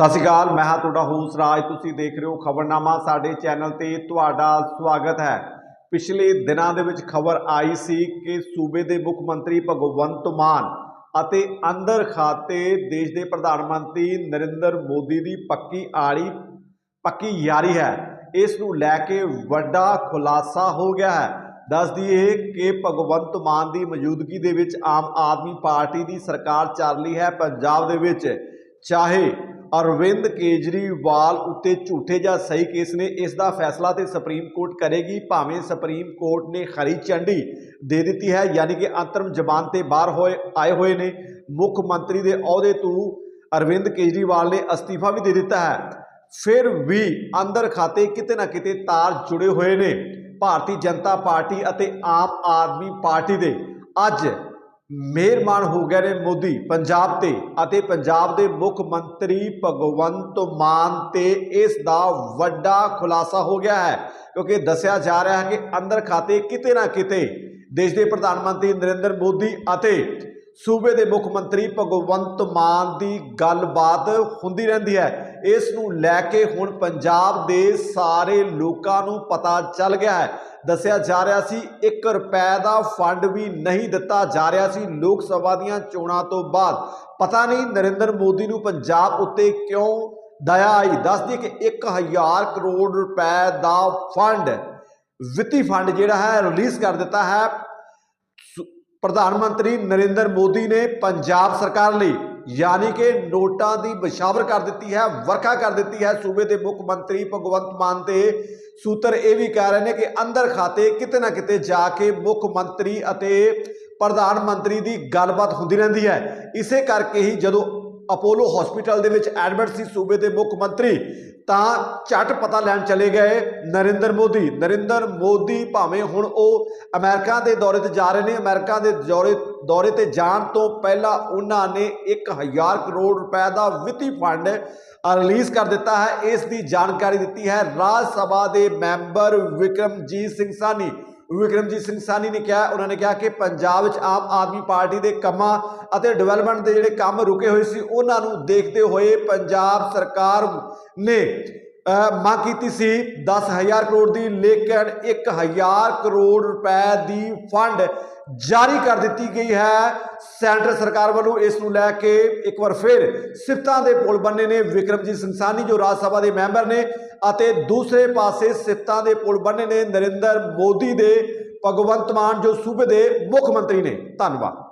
ਸਤਿ ਸ਼੍ਰੀ ਅਕਾਲ, ਮੈਂ ਹਾਂ ਤੁਹਾਡਾ ਹੋਸਟ ਰਾਜ। ਤੁਸੀਂ ਦੇਖ ਰਹੇ ਹੋ ਖਬਰਨਾਮਾ, ਸਾਡੇ ਚੈਨਲ ਤੇ ਤੁਹਾਡਾ ਸਵਾਗਤ ਹੈ। ਪਿਛਲੇ ਦਿਨਾਂ ਦੇ ਵਿੱਚ ਖਬਰ ਆਈ ਸੀ ਕਿ ਸੂਬੇ ਦੇ ਮੁੱਖ ਮੰਤਰੀ ਭਗਵੰਤ ਮਾਨ ਅਤੇ ਅੰਦਰ ਖਾਤੇ ਦੇਸ਼ ਦੇ ਪ੍ਰਧਾਨ ਮੰਤਰੀ ਨਰਿੰਦਰ ਮੋਦੀ ਦੀ ਪੱਕੀ ਆੜੀ, ਪੱਕੀ ਯਾਰੀ ਹੈ। ਇਸ ਨੂੰ ਲੈ ਕੇ ਵੱਡਾ ਖੁਲਾਸਾ ਹੋ ਗਿਆ ਹੈ। ਦੱਸ ਦਈਏ ਕਿ ਭਗਵੰਤ ਮਾਨ ਦੀ ਮੌਜੂਦਗੀ ਦੇ ਵਿੱਚ ਆਮ ਆਦਮੀ ਪਾਰਟੀ ਦੀ ਸਰਕਾਰ ਚੱਲ ਰਹੀ ਹੈ। ਪੰਜਾਬ ਦੇ ਵਿੱਚ ਚਾਹੇ ਅਰਵਿੰਦ ਕੇਜਰੀਵਾਲ ਉੱਤੇ ਝੂਠੇ ਜਾਂ ਸਹੀ ਕੇਸ ਨੇ, ਇਸ ਦਾ ਫੈਸਲਾ ਤੇ ਸੁਪਰੀਮ ਕੋਰਟ ਕਰੇਗੀ, ਭਾਵੇਂ ਸੁਪਰੀਮ ਕੋਰਟ ਨੇ ਹਰੀ ਝੰਡੀ ਦੇ ਦਿੱਤੀ ਹੈ, ਯਾਨੀ ਕਿ ਅੰਤਰਮ ਜ਼ਬਾਨ ਤੇ ਬਾਹਰ ਹੋਏ, ਆਏ ਹੋਏ ਨੇ। ਮੁੱਖ ਮੰਤਰੀ ਦੇ ਅਹੁਦੇ ਤੋਂ ਅਰਵਿੰਦ ਕੇਜਰੀਵਾਲ ਨੇ ਅਸਤੀਫਾ ਵੀ ਦੇ ਦਿੱਤਾ ਹੈ। ਫਿਰ ਵੀ ਅੰਦਰ ਖਾਤੇ ਕਿਤੇ ਨਾ ਕਿਤੇ ਤਾਰ ਜੁੜੇ ਹੋਏ ਨੇ। ਭਾਰਤੀ ਜਨਤਾ ਪਾਰਟੀ ਅਤੇ ਆਮ ਆਦਮੀ ਪਾਰਟੀ ਦੇ ਅੱਜ ਮਿਹਰਬਾਨ ਹੋ ਗਏ ਨੇ ਮੋਦੀ, ਪੰਜਾਬ ਤੇ ਅਤੇ ਪੰਜਾਬ ਦੇ ਮੁੱਖ ਮੰਤਰੀ ਭਗਵੰਤ ਮਾਨ ਤੇ ਇਸ ਦਾ ਵੱਡਾ ਖੁਲਾਸਾ ਹੋ ਗਿਆ ਹੈ, ਕਿਉਂਕਿ ਦੱਸਿਆ ਜਾ ਰਿਹਾ ਹੈ ਕਿ ਅੰਦਰ ਖਾਤੇ ਕਿਤੇ ਨਾ ਕਿਤੇ ਦੇਸ਼ ਦੇ ਪ੍ਰਧਾਨ ਮੰਤਰੀ ਨਰਿੰਦਰ ਮੋਦੀ ਅਤੇ ਸੂਬੇ ਦੇ ਮੁੱਖ ਮੰਤਰੀ ਭਗਵੰਤ ਮਾਨ ਦੀ ਗੱਲਬਾਤ ਹੁੰਦੀ ਰਹਿੰਦੀ ਹੈ। ਇਸ ਨੂੰ ਲੈ ਕੇ ਹੁਣ ਪੰਜਾਬ ਦੇ ਸਾਰੇ ਲੋਕਾਂ ਨੂੰ ਪਤਾ ਚੱਲ ਗਿਆ ਹੈ। ਦੱਸਿਆ ਜਾ ਰਿਹਾ ਸੀ 1 ਰੁਪਏ ਦਾ ਫੰਡ ਵੀ ਨਹੀਂ ਦਿੱਤਾ ਜਾ ਰਿਹਾ ਸੀ ਲੋਕ ਸਭਾ ਦੀਆਂ ਚੋਣਾਂ ਤੋਂ ਬਾਅਦ। ਪਤਾ ਨਹੀਂ ਨਰਿੰਦਰ ਮੋਦੀ ਨੂੰ ਪੰਜਾਬ ਉੱਤੇ ਕਿਉਂ ਦਇਆ ਆਈ? ਦੱਸਦੀ ਕਿ 1000 ਕਰੋੜ ਰੁਪਏ ਦਾ ਫੰਡ, ਵਿੱਤੀ ਫੰਡ ਜਿਹੜਾ ਹੈ, ਰਿਲੀਜ਼ ਕਰ ਦਿੱਤਾ ਹੈ। ਪ੍ਰਧਾਨ ਮੰਤਰੀ ਨਰਿੰਦਰ ਮੋਦੀ ਨੇ ਪੰਜਾਬ ਸਰਕਾਰ ਲਈ ਯਾਨੀ ਕਿ ਨੋਟਾਂ ਦੀ ਵਿਸ਼ਾਵਰ ਕਰ ਦਿੱਤੀ ਹੈ, ਵਰਖਾ ਕਰ ਦਿੱਤੀ ਹੈ। ਸੂਬੇ ਦੇ ਮੁੱਖ ਮੰਤਰੀ ਭਗਵੰਤ ਮਾਨ ਤੇ ਸੂਤਰ ਇਹ ਵੀ ਕਹਿ ਰਹੇ ਨੇ ਕਿ ਅੰਦਰ ਖਾਤੇ ਕਿਤੇ ਨਾ ਕਿਤੇ ਜਾ ਕੇ ਮੁੱਖ ਮੰਤਰੀ ਅਤੇ ਪ੍ਰਧਾਨ ਮੰਤਰੀ ਦੀ ਗੱਲਬਾਤ ਹੁੰਦੀ ਰਹਿੰਦੀ ਹੈ। ਇਸੇ ਕਰਕੇ ਹੀ ਜਦੋਂ ਅਪੋਲੋ ਹਸਪੀਟਲ ਦੇ ਵਿੱਚ ਐਡਮਿਟ ਸੀ ਸੂਬੇ ਦੇ ਮੁੱਖ ਮੰਤਰੀ, ਤਾਂ ਝਟ ਪਤਾ ਲੈਣ ਚਲੇ ਗਏ, ਨਰਿੰਦਰ ਮੋਦੀ। ਨਰਿੰਦਰ ਮੋਦੀ ਭਾਵੇਂ ਹੁਣ ਉਹ ਅਮਰੀਕਾ ਦੇ ਦੌਰੇ ਤੇ ਜਾ ਰਹੇ ਨੇ, ਅਮਰੀਕਾ ਦੇ ਦੌਰੇ ਦੌਰੇ ਤੇ ਜਾਣ ਤੋਂ ਪਹਿਲਾਂ ਉਹਨਾਂ ਨੇ 1000 ਕਰੋੜ ਰੁਪਏ ਦਾ ਵਿੱਤੀ ਫੰਡ ਰਿਲੀਜ਼ ਕਰ ਦਿੱਤਾ ਹੈ। ਇਸ ਦੀ ਜਾਣਕਾਰੀ ਦਿੱਤੀ ਹੈ ਰਾਜ ਸਭਾ ਦੇ ਮੈਂਬਰ ਵਿਕਰਮਜੀਤ ਸਿੰਘ ਸਾਨੀ ਵਿਕਰਮਜੀਤ ਸਿੰਘ ਸਾਨੀ ਨੇ ਕਿਹਾ, ਉਹਨਾਂ ਨੇ ਕਿਹਾ ਕਿ ਪੰਜਾਬ ਵਿੱਚ ਆਮ ਆਦਮੀ ਪਾਰਟੀ ਦੇ ਕੰਮਾਂ ਅਤੇ ਡਿਵੈਲਪਮੈਂਟ ਦੇ ਜਿਹੜੇ ਕੰਮ ਰੁਕੇ ਹੋਏ ਸੀ, ਉਹਨਾਂ ਨੂੰ ਦੇਖਦੇ ਹੋਏ ਪੰਜਾਬ ਸਰਕਾਰ ਨੇ ਮੰਗ ਕੀਤੀ ਸੀ 10000 ਕਰੋੜ ਦੀ, ਲੇਕਿਨ 1000 ਕਰੋੜ ਰੁਪਏ ਦੀ ਫੰਡ ਜਾਰੀ ਕਰ ਦਿੱਤੀ ਗਈ ਹੈ। ਸੈਂਟਰ ਸਰਕਾਰ ਵੱਲੋਂ ਇਸ ਨੂੰ ਲੈ ਕੇ ਇੱਕ ਵਾਰ ਫਿਰ ਸਿਫਤਾਂ ਦੇ ਪੁਲ ਬੰਨੇ ਨੇ। ਵਿਕਰਮਜੀਤ ਸਿੰਘ ਜੋ ਰਾਜ ਸਭਾ ਦੇ ਮੈਂਬਰ ਨੇ, ਅਤੇ ਦੂਸਰੇ ਪਾਸੇ ਸਿਫਤਾਂ ਦੇ ਪੁਲ ਬੰਨੇ ਨੇ। ਨਰਿੰਦਰ ਮੋਦੀ ਦੇ, ਭਗਵੰਤ ਮਾਨ, ਜੋ ਸੂਬੇ ਦੇ ਮੁੱਖ ਮੰਤਰੀ ਨੇ। ਧੰਨਵਾਦ।